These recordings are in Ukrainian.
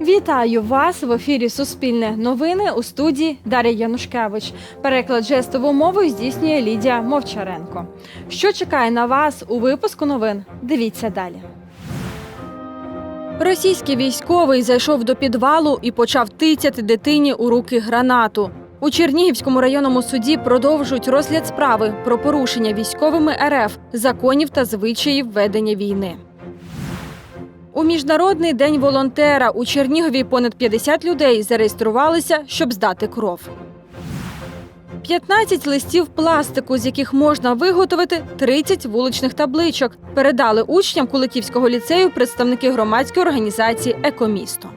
Вітаю вас в ефірі Суспільне новини у студії Дар'я Янушкевич. Переклад жестовою мовою здійснює Лідія Мовчаренко. Що чекає на вас у випуску новин? Дивіться далі. Російський військовий зайшов до підвалу і почав тицяти дитині у руки гранату. У Чернігівському районному суді продовжують розгляд справи про порушення військовими РФ законів та звичаїв ведення війни. У міжнародний день волонтера у Чернігові понад 50 людей зареєструвалися, щоб здати кров. 15 листів пластику, з яких можна виготовити 30 вуличних табличок, передали учням Куликівського ліцею представники громадської організації Екомісто.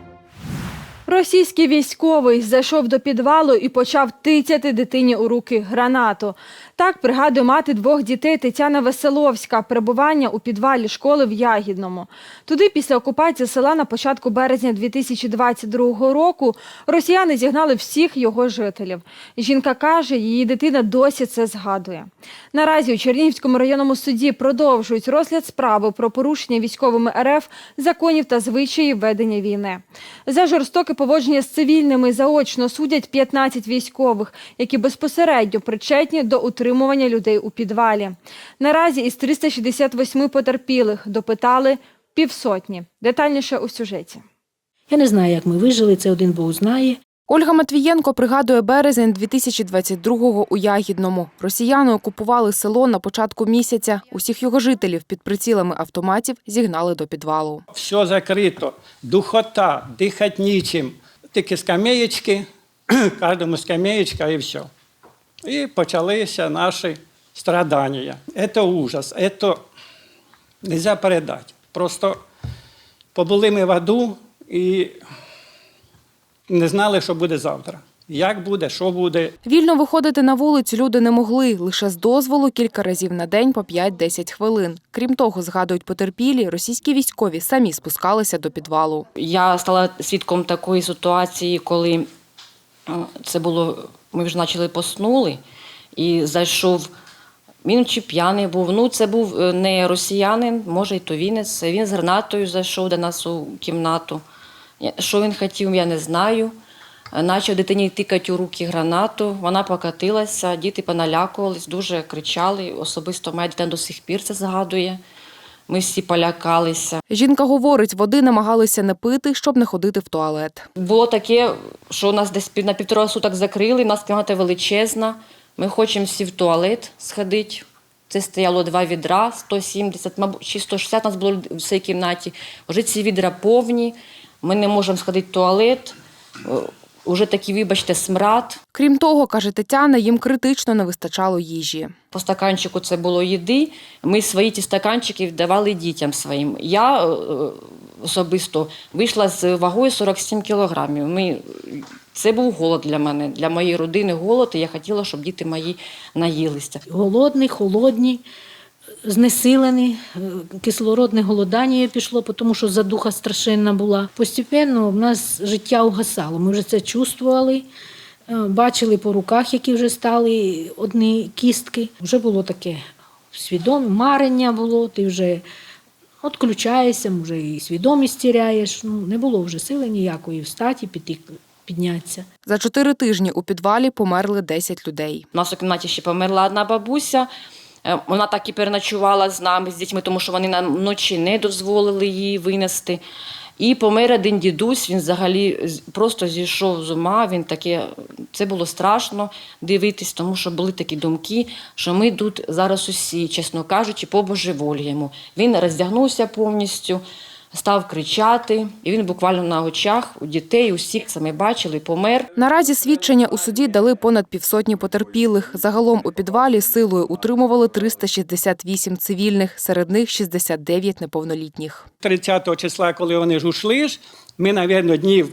Російський військовий зайшов до підвалу і почав тицяти дитині у руки гранату. Так пригадує мати двох дітей Тетяна Веселовська перебування у підвалі школи в Ягідному. Туди після окупації села на початку березня 2022 року росіяни зігнали всіх його жителів. Жінка каже, її дитина досі це згадує. Наразі у Чернігівському районному суді продовжують розгляд справи про порушення військовими РФ законів та звичаїв ведення війни. За жорстоке поводження з цивільними заочно судять 15 військових, які безпосередньо причетні до утримування людей у підвалі. Наразі із 368 потерпілих допитали півсотні. Детальніше у сюжеті. Я не знаю, як ми вижили, це один Бог знає. Ольга Матвієнко пригадує березень 2022-го у Ягідному. Росіяни окупували село на початку місяця. Усіх його жителів під прицілами автоматів зігнали до підвалу. все закрито, духота, дихати нічим. Тільки скамеєчки, кожному скамеєчка і все. І почалися наші страдання. Це ужас, це не можна передати. Просто побули ми в аду і не знали, що буде завтра. Як буде, що буде. Вільно виходити на вулицю люди не могли, лише з дозволу кілька разів на день по 5-10 хвилин. Крім того, згадують потерпілі, російські військові самі спускалися до підвалу. Я стала свідком такої ситуації, коли е, це було, ми вже почали поснули, і зайшов. Він чи п'яний був. Ну, це був е, не росіянин, може, й то вінець. Він з гранатою зайшов до нас у кімнату. Що він хотів, я не знаю. Начав дитині тикати у руки гранату, вона покатилася, діти поналякувались, дуже кричали. Особисто моя дитина до сих пір це згадує. Ми всі полякалися. Жінка говорить, води намагалися не пити, щоб не ходити в туалет. Було таке, що нас десь на півтора суток закрили, у нас кімната величезна. Ми хочемо всі в туалет сходити. Це стояло два відра, 170, мабуть, чи 160 нас було в цій кімнаті. Вже ці відра повні, ми не можемо сходити в туалет. Е, Уже такий, вибачте, смрад. Крім того, каже Тетяна, їм критично не вистачало їжі. По стаканчику це було їди. Ми свої ті стаканчики давали дітям своїм. Я е, особисто вийшла з вагою 47 кілограмів. Ми, це був голод для мене, для моєї родини голод, і я хотіла, щоб діти мої наїлися. Голодний, холодні, знесилені, е, кислородне голодання пішло, тому що задуха страшенна була. Постепенно в нас життя угасало. Ми вже це чувствували, е, бачили по руках, які вже стали одні кістки. Вже було таке свідоме, марення було, ти вже відключаєшся, може і свідомість тіряєш. Ну, не було вже сили ніякої встати, піти, піднятися. За чотири тижні у підвалі померли 10 людей. У нас у кімнаті ще померла одна бабуся. Е, Вона так і переночувала з нами, з дітьми, тому що вони нам вночі не дозволили її винести. І помер один дідусь, він взагалі просто зійшов з ума. Він таке, це було страшно дивитись, тому що були такі думки, що ми тут зараз усі, чесно кажучи, побожеволюємо. Він роздягнувся повністю, став кричати, і він буквально на очах у дітей, усіх ми бачили, помер. Наразі свідчення у суді дали понад півсотні потерпілих. Загалом у підвалі силою утримували 368 цивільних, серед них 69 неповнолітніх. 30 числа, коли вони ж ушли, ми, мабуть, днів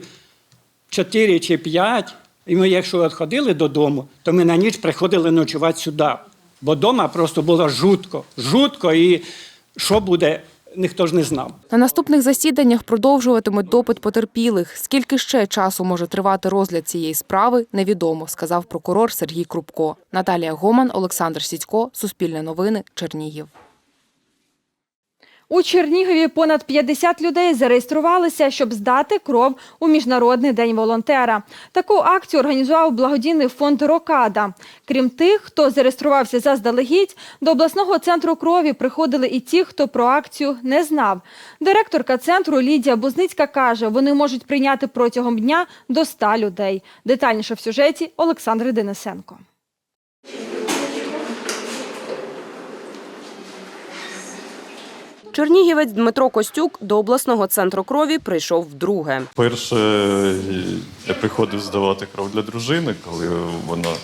4 чи 5, і ми, якщо відходили додому, то ми на ніч приходили ночувати сюди. Бо вдома просто було жутко, жутко, і що буде, ніхто ж не знав. На наступних засіданнях продовжуватимуть допит потерпілих. Скільки ще часу може тривати розгляд цієї справи, невідомо, сказав прокурор Сергій Крупко. Наталія Гоман, Олександр Сідько, Суспільне новини, Чернігів. У Чернігові понад 50 людей зареєструвалися, щоб здати кров у Міжнародний день волонтера. Таку акцію організував благодійний фонд Рокада. Крім тих, хто зареєструвався заздалегідь, до обласного центру крові приходили і ті, хто про акцію не знав. Директорка центру Лідія Бузницька каже, вони можуть прийняти протягом дня до 100 людей. Детальніше в сюжеті Олександри Денисенко. Чернігівець Дмитро Костюк до обласного центру крові прийшов вдруге. Перше я приходив здавати кров для дружини, коли вона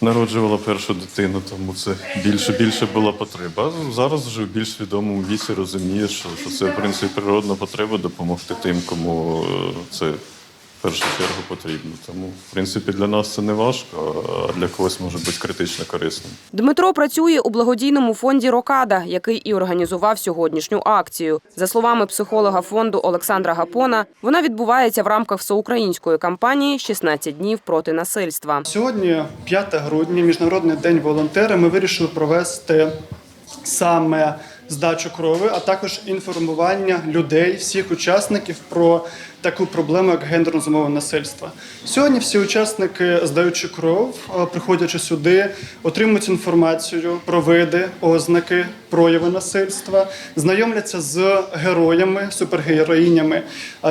народжувала першу дитину, тому це більше більше була потреба. Зараз вже в більш свідомому віці розумієш, що, це в принципі природна потреба допомогти тим, кому е, це першу чергу потрібно. Тому, в принципі, для нас це не важко, а для когось може бути критично корисним. Дмитро працює у благодійному фонді Рокада, який і організував сьогоднішню акцію. За словами психолога фонду Олександра Гапона, вона відбувається в рамках всеукраїнської кампанії «16 днів проти насильства. Сьогодні, 5 грудня, Міжнародний день волонтера. Ми вирішили провести саме здачу крови, а також інформування людей, всіх учасників про таку проблему, як гендерно зумовлене насильство. Сьогодні всі учасники, здаючи кров, приходячи сюди, отримують інформацію про види, ознаки, прояви насильства, знайомляться з героями, супергероїнями,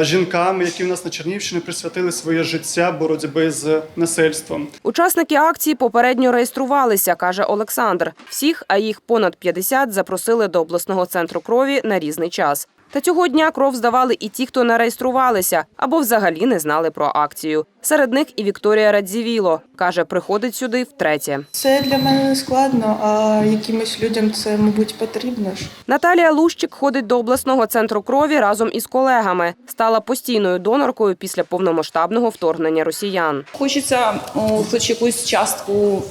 жінками, які в нас на Чернівщині присвятили своє життя боротьби з насильством. Учасники акції попередньо реєструвалися, каже Олександр. Всіх, а їх понад 50, запросили до обласного центру крові на різний час. Та цього дня кров здавали і ті, хто не реєструвалися або взагалі не знали про акцію. Серед них і Вікторія Радзівіло. Каже, приходить сюди втретє. Це для мене не складно, а якимось людям це, мабуть, потрібно ж. Наталія Лущик ходить до обласного центру крові разом із колегами. Стала постійною доноркою після повномасштабного вторгнення росіян. Хочеться о, хоч якусь частку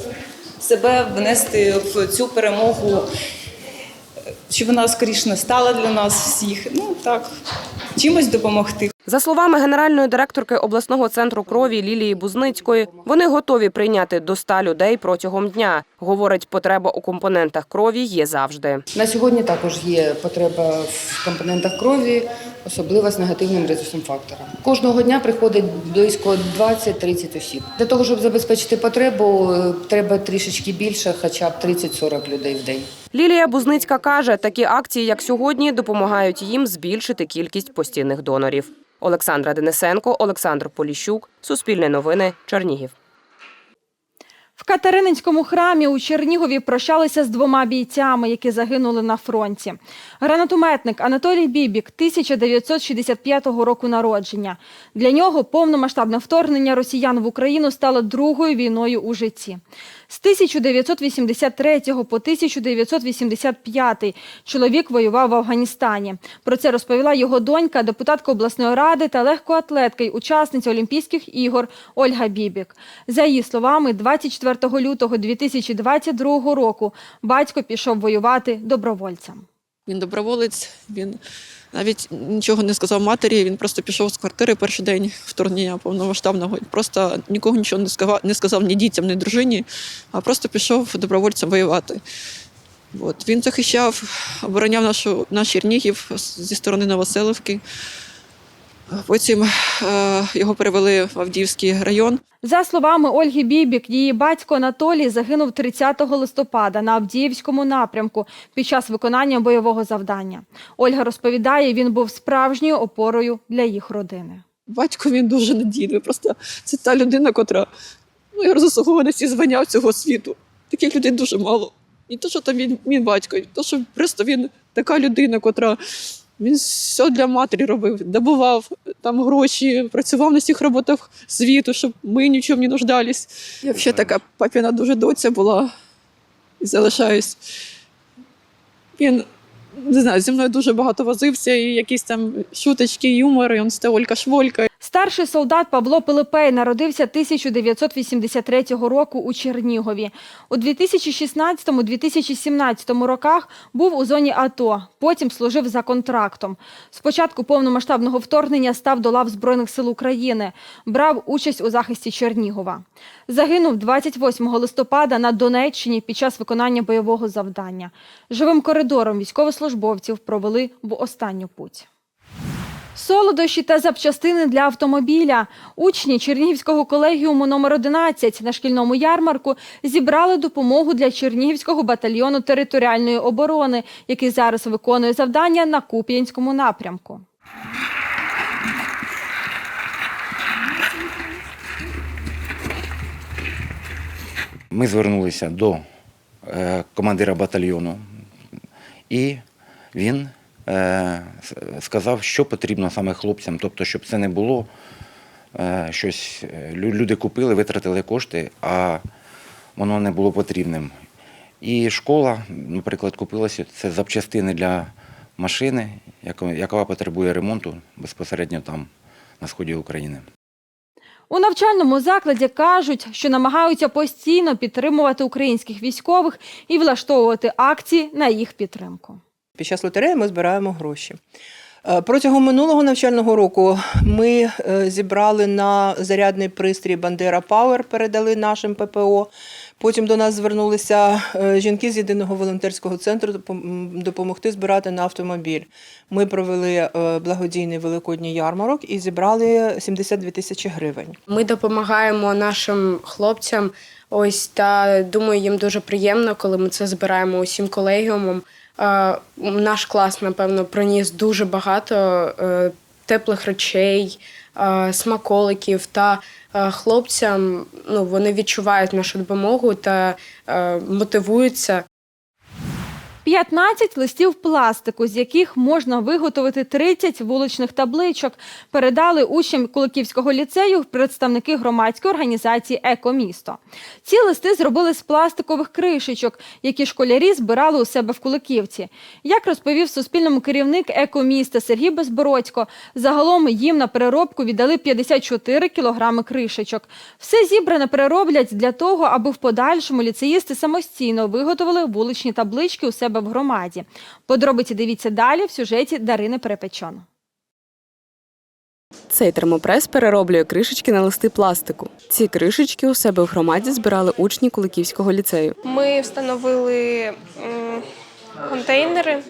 себе внести в цю перемогу, щоб вона скоріше настала для нас всіх. Ну так, чимось допомогти. За словами генеральної директорки обласного центру крові Лілії Бузницької, вони готові прийняти до 100 людей протягом дня. Говорить, потреба у компонентах крові є завжди. На сьогодні також є потреба в компонентах крові, особливо з негативним резусом фактором. Кожного дня приходить близько 20-30 осіб. Для того, щоб забезпечити потребу, е, треба трішечки більше, хоча б 30-40 людей в день. Лілія Бузницька каже, такі акції, як сьогодні, допомагають їм збільшити кількість постійних донорів. Олександра Денисенко, Олександр Поліщук, Суспільне новини, Чернігів. В Катерининському храмі у Чернігові прощалися з двома бійцями, які загинули на фронті. Гранатометник Анатолій Бібік 1965 року народження. Для нього повномасштабне вторгнення росіян в Україну стало другою війною у житті. З 1983 по 1985 чоловік воював в Афганістані. Про це розповіла його донька, депутатка обласної ради та легкоатлетка й учасниця Олімпійських ігор Ольга Бібік. За її словами, 24 лютого 2022 року батько пішов воювати добровольцем. Він доброволець, він навіть нічого не сказав матері, він просто пішов з квартири перший день вторгнення повномасштабного. Просто нікого нічого не сказав, не сказав ні дітям, ні дружині, а просто пішов добровольцем воювати. От. Він захищав, обороняв нашу, наш Чернігів зі сторони Новоселівки. Потім е, його перевели в Авдіївський район. За словами Ольги Бібік, її батько Анатолій загинув 30 листопада на Авдіївському напрямку під час виконання бойового завдання. Ольга розповідає, він був справжньою опорою для їх родини. Батько він дуже надійний. Просто це та людина, котра ну, я заслуговує на всі звання цього світу. Таких людей дуже мало. І то, що там він, він батько, і то, що просто він така людина, котра він все для матері робив, добував там гроші, працював на всіх роботах світу, щоб ми нічого не нуждались. Я взагалі така папіна дуже доця була і залишаюсь. Він не знаю, зі мною дуже багато возився, і якісь там шуточки, юмор, і з Олька Шволька. Старший солдат Павло Пилипей народився 1983 року у Чернігові. У 2016-2017 роках був у зоні АТО, потім служив за контрактом. Спочатку повномасштабного вторгнення став до лав Збройних сил України, брав участь у захисті Чернігова. Загинув 28 листопада на Донеччині під час виконання бойового завдання. Живим коридором військовослужбовців провели в останню путь. Солодощі та запчастини для автомобіля. Учні Чернігівського колегіуму номер 11 на шкільному ярмарку зібрали допомогу для Чернігівського батальйону територіальної оборони, який зараз виконує завдання на Куп'янському напрямку. Ми звернулися до е, командира батальйону, і він сказав, що потрібно саме хлопцям, тобто, щоб це не було е, щось, е, люди купили, витратили кошти, а воно не було потрібним. І школа, наприклад, купилася це запчастини для машини, яка потребує ремонту безпосередньо там, на сході України. У навчальному закладі кажуть, що намагаються постійно підтримувати українських військових і влаштовувати акції на їх підтримку. Під час лотереї ми збираємо гроші. Е, Протягом минулого навчального року ми е, зібрали на зарядний пристрій Бандера Пауер, передали нашим ППО. Потім до нас звернулися е, жінки з єдиного волонтерського центру допом- допомогти збирати на автомобіль. Ми провели благодійний великодній ярмарок і зібрали 72 тисячі гривень. Ми допомагаємо нашим хлопцям. Ось та думаю, їм дуже приємно, коли ми це збираємо усім колегіумом. Е, Наш клас, напевно, приніс дуже багато е, теплих речей, е, смаколиків та хлопцям ну, вони відчувають нашу допомогу та мотивуються 15 листів пластику, з яких можна виготовити 30 вуличних табличок, передали учням Куликівського ліцею представники громадської організації Екомісто. Ці листи зробили з пластикових кришечок, які школярі збирали у себе в Куликівці. Як розповів Суспільному керівник екоміста Сергій Безбородько, загалом їм на переробку віддали 54 кілограми кришечок. Все зібране перероблять для того, аби в подальшому ліцеїсти самостійно виготовили вуличні таблички у себе в громаді. Подробиці дивіться далі в сюжеті Дарини Перепечон. Цей термопрес перероблює кришечки на листи пластику. Ці кришечки у себе в громаді збирали учні Куликівського ліцею. Ми встановили контейнери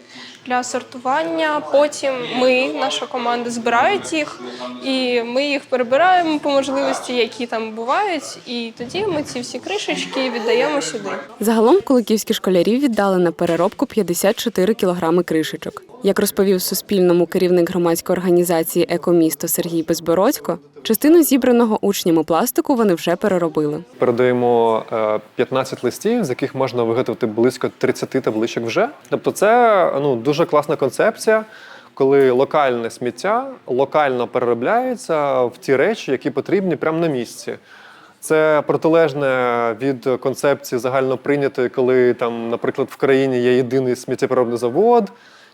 для сортування. Потім ми, наша команда, збирають їх, і ми їх перебираємо по можливості, які там бувають. І тоді ми ці всі кришечки віддаємо сюди. Загалом куликівські школярі віддали на переробку 54 кілограми кришечок. Як розповів Суспільному керівник громадської організації Екомісто Сергій Безбородько, частину зібраного учнями пластику вони вже переробили. Передаємо е, 15 листів, з яких можна виготовити близько 30 табличок вже. Тобто, це ну дуже класна концепція. Коли локальне сміття локально переробляється в ті речі, які потрібні прямо на місці. Це протилежне від концепції загально прийнятої, коли там, наприклад, в країні є єдиний сміттєпереробний завод,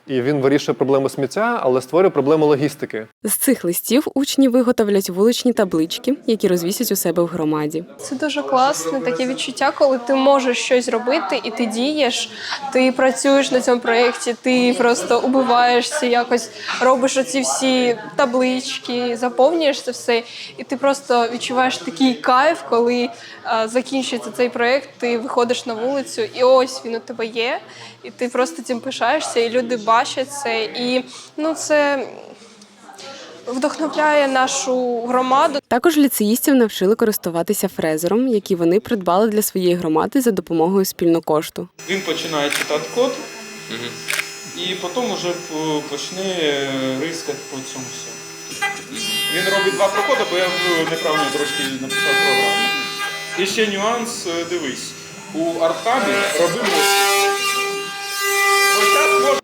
і він вирішує проблему сміття, але створює проблему логістики. З цих листів учні виготовлять вуличні таблички, які розвісять у себе в громаді. Це дуже класне таке відчуття, коли ти можеш щось зробити і ти дієш, ти працюєш на цьому проєкті, ти просто убиваєшся, якось робиш оці всі таблички, заповнюєш це все, і ти просто відчуваєш такий кайф, коли е, закінчується цей проєкт, ти виходиш на вулицю, і ось він у тебе є, і ти просто цим пишаєшся, і люди бачать це. І ну це вдохновляє нашу громаду. Також ліцеїстів навчили користуватися фрезером, який вони придбали для своєї громади за допомогою спільнокошту. Він починає читати код, і потім вже почне рискати по цьому всьому. Він робить два проходи, бо я в- неправильно трошки написав програму. І ще нюанс, е, дивись, у арткамі робимо.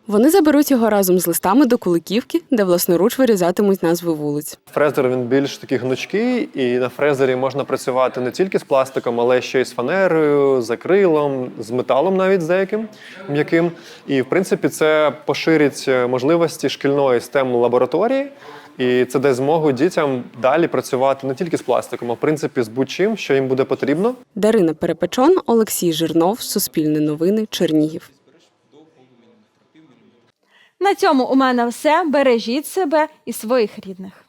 Вони заберуть його разом з листами до Куликівки, де власноруч вирізатимуть назви вулиць. Фрезер він більш такий гнучкий, і на фрезері можна працювати не тільки з пластиком, але ще й з фанерою, з акрилом, з металом, навіть з деяким м'яким. І в принципі, це поширить е, можливості шкільної STEM лабораторії. І це дасть змогу дітям далі працювати не тільки з пластиком, а в принципі з будь-чим, що їм буде потрібно. Дарина Перепечон, Олексій Жирнов, Суспільне новини, Чернігів. На цьому у мене все. Бережіть себе і своїх рідних.